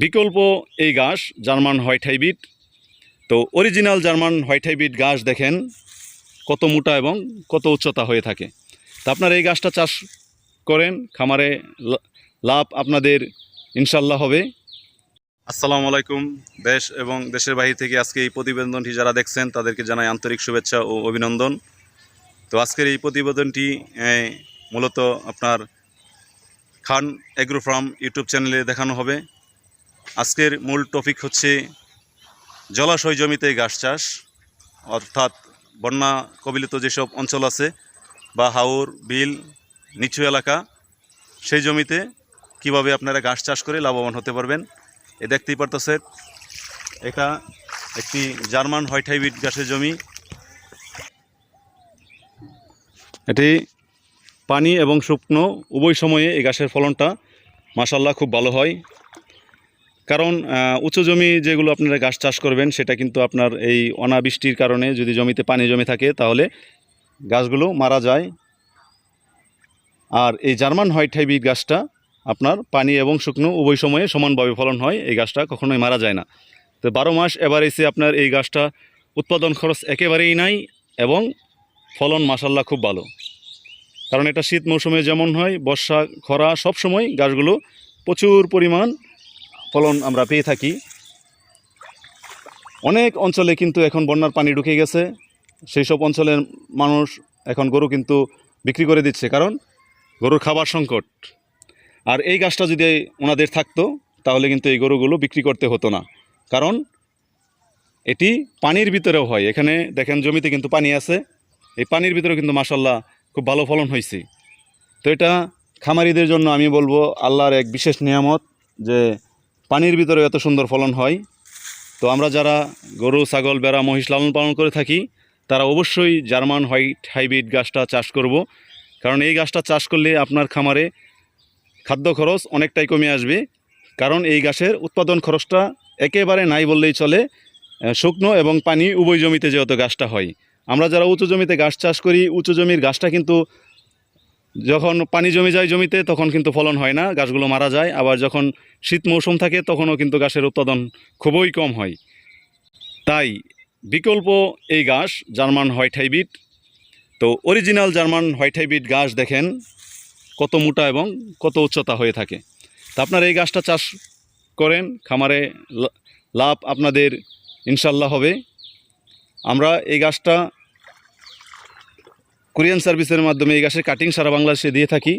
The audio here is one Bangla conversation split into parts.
বিকল্প এই ঘাস, জার্মান হোয়াইট হাইব্রিড। তো অরিজিনাল জার্মান হোয়াইট হাইব্রিড ঘাস দেখেন, কত মোটা এবং কত উচ্চতা হয়ে থাকে। তা আপনারা এই গাছটা চাষ করেন, খামারে লাভ আপনাদের ইনশাল্লাহ হবে। আসসালামু আলাইকুম, দেশ এবং দেশের বাহির থেকে আজকে এই প্রতিবেদনটি যারা দেখছেন, তাদেরকে জানাই আন্তরিক শুভেচ্ছা ও অভিনন্দন। তো আজকের এই প্রতিবেদনটি মূলত আপনার খান এগ্রো ফার্ম ইউটিউব চ্যানেলে দেখানো হবে। আজকের মূল টপিক হচ্ছে জলাশয় জমিতে ঘাস চাষ, অর্থাৎ বন্যা কবিলিত যেসব অঞ্চল আছে, বা হাওর, বিল, নিচু এলাকা, সেই জমিতে কীভাবে আপনারা ঘাস চাষ করে লাভবান হতে পারবেন, এ দেখতেই পারতেছে এটা একটি জার্মান হোয়াইট হাইব্রিড ঘাসের জমি। এটি পানি এবং শুকনো, উভয় সময়ে এই ঘাসের ফলনটা মাসাল্লাহ খুব ভালো হয়। কারণ উঁচু জমি যেগুলো আপনারা গাছ চাষ করবেন, সেটা কিন্তু আপনার এই অনাবৃষ্টির কারণে যদি জমিতে পানি জমে থাকে, তাহলে গাছগুলো মারা যায়। আর এই জার্মান হোয়াইট হাইব্রিড গাছটা আপনার পানি এবং শুকনো উভয় সময়ে সমানভাবে ফলন হয়, এই গাছটা কখনোই মারা যায় না। তো বারো মাস এভারেজে আপনার এই গাছটা উৎপাদন খরচ একেবারেই নাই এবং ফলন মাসাল্লাহ খুব ভালো। কারণ এটা শীত মৌসুমে যেমন হয়, বর্ষা, খরা সব সময় গাছগুলো প্রচুর পরিমাণ ফলন আমরা পেয়ে থাকি। অনেক অঞ্চলে কিন্তু এখন বন্যার পানি ঢুকে গেছে। সেই সব অঞ্চলের মানুষ এখন গরু কিন্তু বিক্রি করে দিচ্ছে কারণ গরুর খাবার সংকট। আর এই গাছটা যদি ওনাদের থাকতো, তাহলে কিন্তু এই গরুগুলো বিক্রি করতে হতো না। কারণ এটি পানির ভিতরেও হয়। এখানে দেখেন জমিতে কিন্তু পানি আছে। এই পানির ভিতরে কিন্তু মাসাল্লাহ খুব ভালো ফলন হয়েছে তো এটা খামারিদের জন্য আমি বলব আল্লাহর এক বিশেষ নিয়ামত যে পানির ভিতরে এত সুন্দর ফলন হয়। তো আমরা যারা গরু, ছাগল বেড়া মহিষ লালন পালন করে থাকি, তারা অবশ্যই জার্মান হোয়াইট হাইব্রিড গাছটা চাষ করব। কারণ এই গাছটা চাষ করলে আপনার খামারে খাদ্য খরচ অনেকটাই কমে আসবে। কারণ এই গাছের উৎপাদন খরচটা একেবারে নাই বললেই চলে শুকনো এবং পানি উভয় জমিতে যেহেতু গাছটা হয়। আমরা যারা উঁচু জমিতে গাছ চাষ করি, উঁচু জমির গাছটা কিন্তু যখন পানি জমে যায় জমিতে, তখন কিন্তু ফলন হয় না, গাছগুলো মারা যায়। আবার যখন শীত মৌসুম থাকে, তখনও কিন্তু গাছের উৎপাদন খুবই কম হয়। তাই বিকল্প এই গাছ, জার্মান হোয়াইট হাইব্রিড তো অরিজিনাল জার্মান হোয়াইট হাইব্রিড গাছ দেখেন, কত মোটা এবং কত উচ্চতা হয়ে থাকে। তা আপনারা এই গাছটা চাষ করেন, খামারে লাভ আপনাদের ইনশাল্লাহ হবে। আমরা এই গাছটা কোরিয়ান সার্ভিসের মাধ্যমে এই গাছের কাটিং সারা বাংলাদেশে দিয়ে থাকি।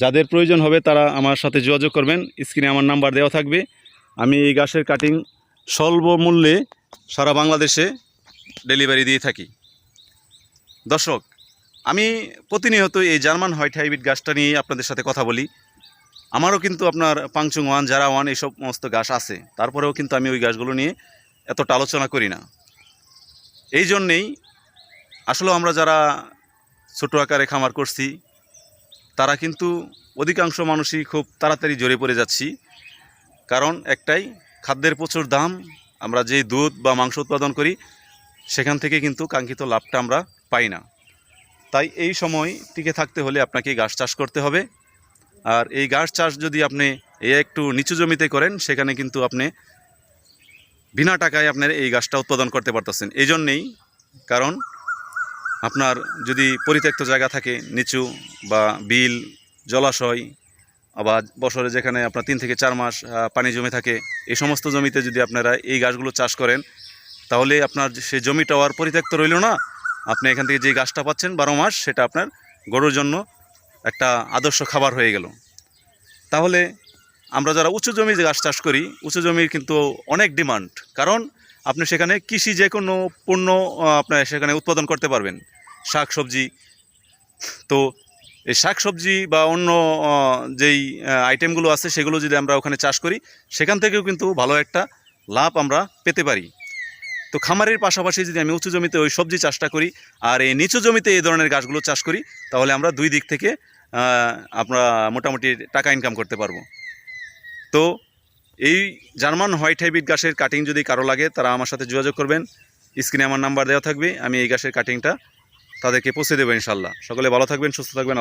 যাদের প্রয়োজন হবে তারা আমার সাথে যোগাযোগ করবেন। স্ক্রিনে আমার নাম্বার দেওয়া থাকবে। আমি এই গাছের কাটিং স্বল্প মূল্যে সারা বাংলাদেশে ডেলিভারি দিয়ে থাকি। দর্শক, আমি প্রতিনিয়ত এই জার্মান হোয়াইট হাইব্রিড গাছটা নিয়ে আপনাদের সাথে কথা বলি। আমারও কিন্তু আপনার পাংচুং ওয়ান জারা ওয়ান, এইসব সমস্ত গাছ আছে। তারপরেও কিন্তু আমি ওই গাছগুলো নিয়ে এতটা আলোচনা করি না। এই জন্যেই আসলে আমরা যারা ছোটো আকারে খামার করছি। তারা কিন্তু অধিকাংশ মানুষই খুব তাড়াতাড়ি জড়ে পড়ে যাচ্ছি। কারণ একটাই, খাদ্যের প্রচুর দাম, আমরা যে দুধ বা মাংস উৎপাদন করি, সেখান থেকে কিন্তু কাঙ্ক্ষিত লাভটা আমরা পাই না। তাই এই সময় টিকে থাকতে হলে আপনাকে গাছ চাষ করতে হবে। আর এই গাছ চাষ যদি আপনি এই একটু নিচু জমিতে করেন, সেখানে কিন্তু আপনি বিনা টাকায় আপনার এই গাছটা উৎপাদন করতে পারতেছেন। এই জন্যেই, কারণ আপনার যদি পরিত্যক্ত জায়গা থাকে, নিচু বা বিল, জলাশয় আবার বছরে যেখানে আপনার তিন থেকে চার মাস পানি জমে থাকে, এই সমস্ত জমিতে যদি আপনারা এই গাছগুলো চাষ করেন, তাহলে আপনার সেই জমিটাও আর পরিত্যক্ত রইল না। আপনি এখান থেকে যে গাছটা পাচ্ছেন, বারো মাস, সেটা আপনার গরুর জন্য একটা আদর্শ খাবার হয়ে গেল। তাহলে আমরা যারা উঁচু জমি গাছ চাষ করি, উঁচু জমির কিন্তু অনেক ডিমান্ড। কারণ আপনি সেখানে কৃষি যে কোনো পণ্য আপনার সেখানে উৎপাদন করতে পারবেন। শাক সবজি তো এই শাক সবজি বা অন্য যেই আইটেমগুলো আছে সেগুলো যদি আমরা ওখানে চাষ করি, সেখান থেকেও কিন্তু ভালো একটা লাভ আমরা পেতে পারি। তো খামারের পাশাপাশি যদি আমি উঁচু জমিতে ওই সবজি চাষটা করি আর এই নিচু জমিতে এই ধরনের গাছগুলো চাষ করি, তাহলে আমরা দুই দিক থেকে আমরা মোটামুটি টাকা ইনকাম করতে পারব। তো এই জার্মান হোয়াইট হাইব্রিড গাছের কাটিং যদি কারও লাগে, তারা আমার সাথে যোগাযোগ করবেন। স্ক্রিনে আমার নাম্বার দেওয়া থাকবে, আমি এই গাছের কাটিংটা তাদেরকে পৌঁছে দেবো ইনশাল্লাহ। সকলে ভালো থাকবেন সুস্থ থাকবেন